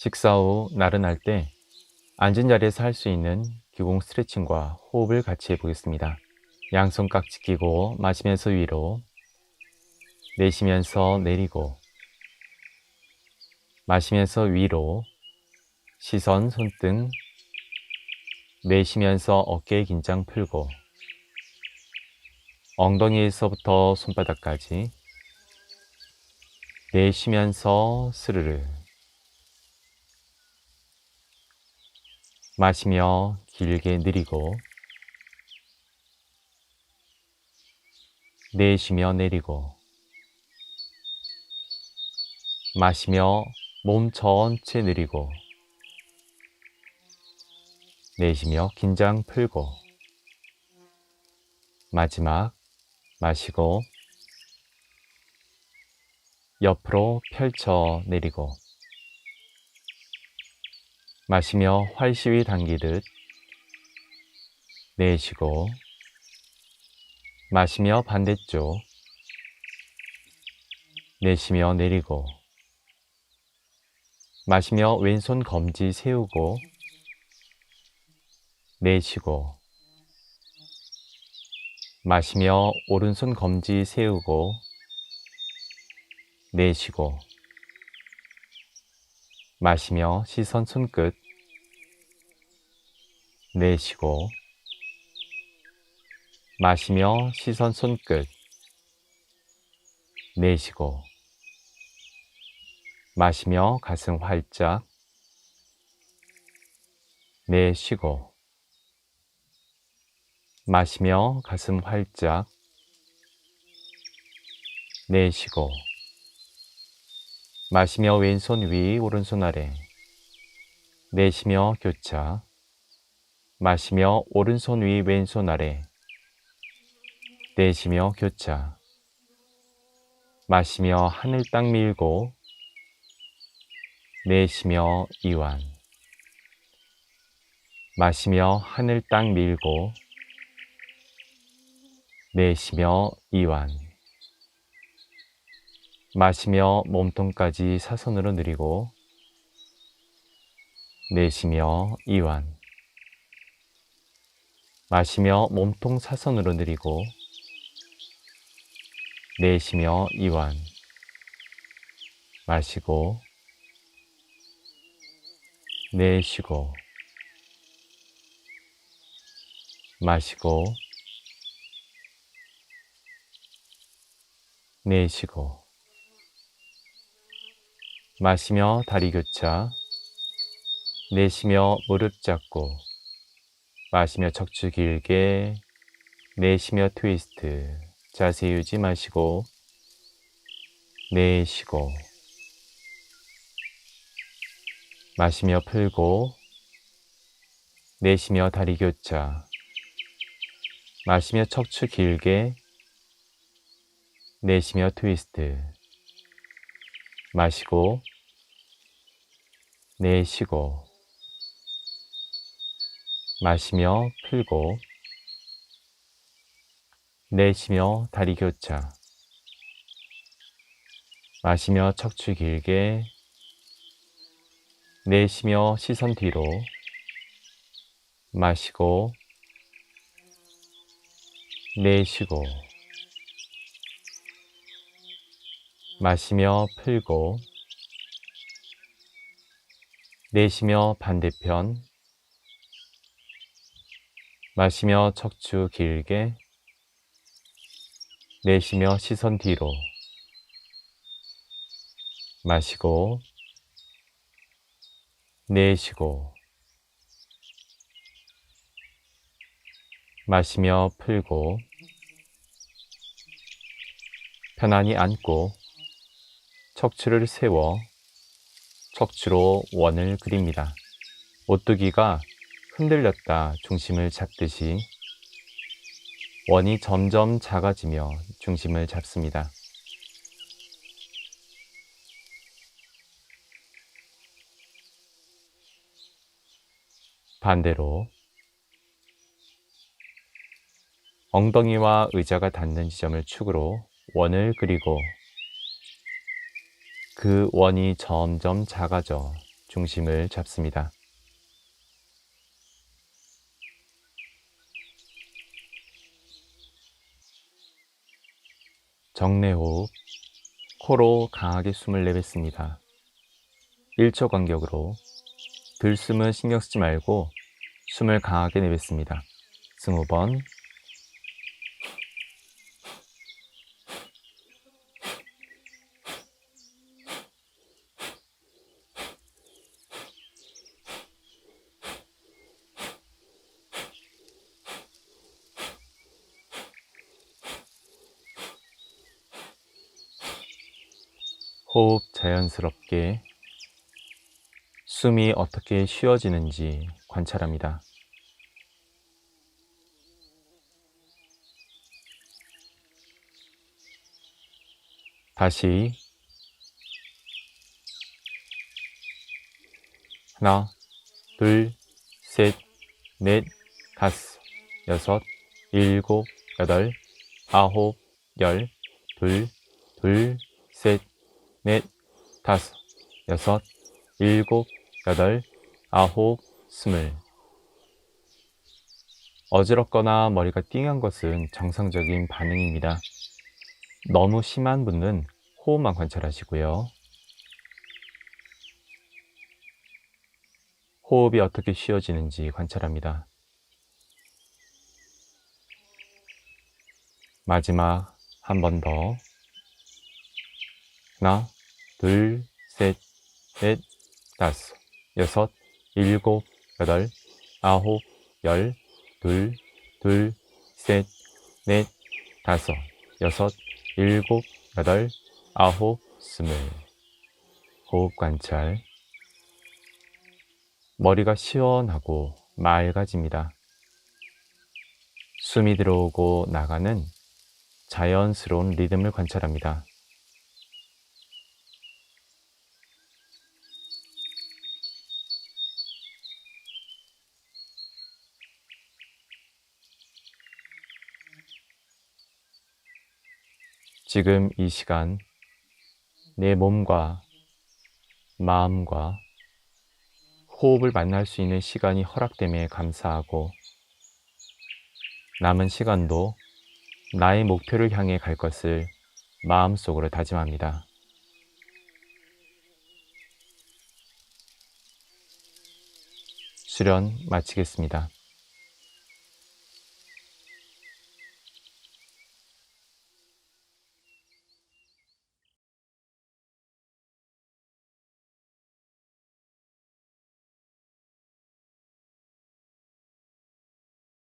식사 후 나른할 때 앉은 자리에서 할 수 있는 기공 스트레칭과 호흡을 같이 해보겠습니다. 양손 깍지 끼고 마시면서 위로 내쉬면서 내리고 마시면서 위로 시선 손등 내쉬면서 어깨 긴장 풀고 엉덩이에서부터 손바닥까지 내쉬면서 스르르 마시며 길게 느리고 내쉬며 내리고 마시며 몸 전체 느리고 내쉬며 긴장 풀고 마지막 마시고 옆으로 펼쳐 내리고 마시며 활시위 당기듯 내쉬고 마시며 반대쪽 내쉬며 내리고 마시며 왼손 검지 세우고 내쉬고 마시며 오른손 검지 세우고 내쉬고 마시며 시선 손끝. 내쉬고 마시며 시선 손끝. 내쉬고 마시며 가슴 활짝 내쉬고 마시며 가슴 활짝 내쉬고 마시며 왼손 위 오른손 아래. 내쉬며 교차. 마시며 오른손 위 왼손 아래. 내쉬며 교차. 마시며 하늘 땅 밀고. 내쉬며 이완. 마시며 하늘 땅 밀고. 내쉬며 이완 마시며 몸통까지 사선으로 느리고 내쉬며 이완 마시며 몸통 사선으로 느리고 내쉬며 이완 마시고 내쉬고 마시고 내쉬고 마시며 다리 교차 내쉬며 무릎 잡고 마시며 척추 길게 내쉬며 트위스트 자세 유지 마시고 내쉬고 마시며 풀고 내쉬며 다리 교차 마시며 척추 길게 내쉬며 트위스트 마시고 내쉬고 마시며 풀고 내쉬며 다리 교차 마시며 척추 길게 내쉬며 시선 뒤로 마시고 내쉬고 마시며 풀고 내쉬며 반대편 마시며 척추 길게 내쉬며 시선 뒤로 마시고 내쉬고 마시며 풀고 편안히 앉고 척추를 세워 척추로 원을 그립니다. 오뚜기가 흔들렸다 중심을 잡듯이 원이 점점 작아지며 중심을 잡습니다. 반대로 엉덩이와 의자가 닿는 지점을 축으로 원을 그리고 그 원이 점점 작아져 중심을 잡습니다. 정내 호흡, 코로 강하게 숨을 내뱉습니다. 1초 간격으로 들숨은 신경 쓰지 말고 숨을 강하게 내뱉습니다. 스무 번. 호흡 자연스럽게 숨이 어떻게 쉬어지는지 관찰합니다. 다시 하나, 둘, 셋, 넷, 다섯, 여섯, 일곱, 여덟, 아홉, 열, 둘, 둘, 셋, 넷, 다섯, 여섯, 일곱, 여덟, 아홉, 스물. 어지럽거나 머리가 띵한 것은 정상적인 반응입니다. 너무 심한 분은 호흡만 관찰하시고요. 호흡이 어떻게 쉬어지는지 관찰합니다. 마지막 한 번 더. 하나, 둘, 셋, 넷, 다섯, 여섯, 일곱, 여덟, 아홉, 열, 둘, 둘, 셋, 넷, 다섯, 여섯, 일곱, 여덟, 아홉, 스물. 호흡 관찰. 머리가 시원하고 맑아집니다. 숨이 들어오고 나가는 자연스러운 리듬을 관찰합니다. 지금 이 시간 내 몸과 마음과 호흡을 만날 수 있는 시간이 허락됨에 감사하고 남은 시간도 나의 목표를 향해 갈 것을 마음속으로 다짐합니다. 수련 마치겠습니다.